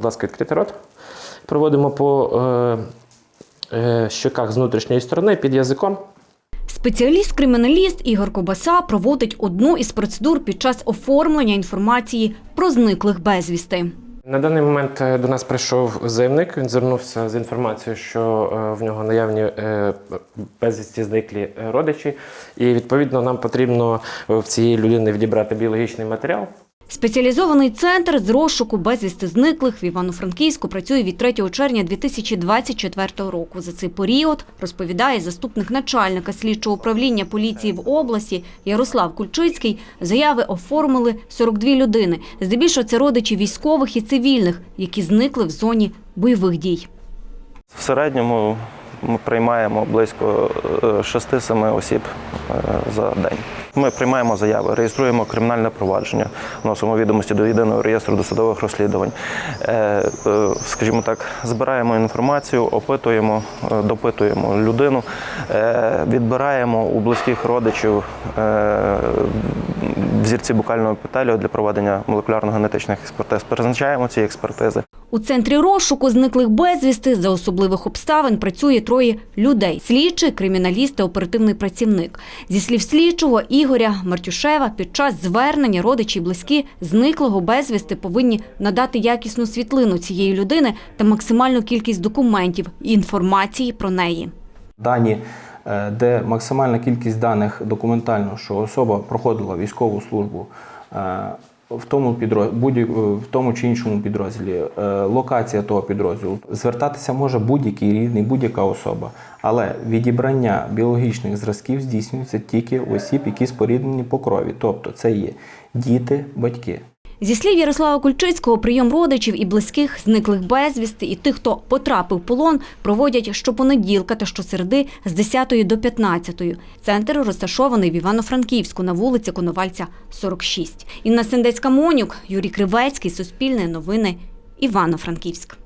Будь ласка, відкрити рот. Проводимо по е, е, щоках з внутрішньої сторони під язиком. Спеціаліст-криміналіст Ігор Кобаса проводить одну із процедур під час оформлення інформації про зниклих безвісти. На даний момент е, до нас прийшов заявник. Він звернувся з інформацією, що е, в нього наявні е, безвісті зниклі родичі, і відповідно нам потрібно в цієї людини відібрати біологічний матеріал. Спеціалізований центр з розшуку безвісти зниклих в Івано-Франківську працює від 3 червня 2024 року. За цей період, розповідає заступник начальника слідчого управління поліції в області Ярослав Кульчицький, заяви оформили 42 людини. Здебільшого це родичі військових і цивільних, які зникли в зоні бойових дій. В середньому ми приймаємо близько е, 6-7 осіб е, за день. Ми приймаємо заяви, реєструємо кримінальне провадження, вносимо відомості до єдиного реєстру досудових розслідувань. Е, е, Скажімо так, збираємо інформацію, опитуємо, е, допитуємо людину, відбираємо у близьких родичів взірці букального епітелію для проведення молекулярно-генетичних експертиз. Призначаємо ці експертизи. У центрі розшуку зниклих безвісти за особливих обставин працює троє людей: слідчий, криміналіст та оперативний працівник. Зі слів слідчого Ігоря Мартюшева, під час звернення родичі й близькі зниклого безвісти повинні надати якісну світлину цієї людини та максимальну кількість документів і інформації про неї. Дані, е, де максимальна кількість даних документально, що особа проходила військову службу е, в тому підрозділі, будь- в тому чи іншому підрозділі, е, локація того підрозділу. Звертатися може будь-який рідний, будь-яка особа. Але відібрання біологічних зразків здійснюється тільки осіб, які споріднені по крові. Тобто це є діти, батьки. Зі слів Ярослава Кульчицького, прийом родичів і близьких зниклих безвісти і тих, хто потрапив в полон, проводять щопонеділка та щосереди з 10 до 15. Центр розташований в Івано-Франківську на вулиці Коновальця, 46. Інна Сендецька-Монюк, Юрій Кривецький, Суспільне новини, Івано-Франківськ.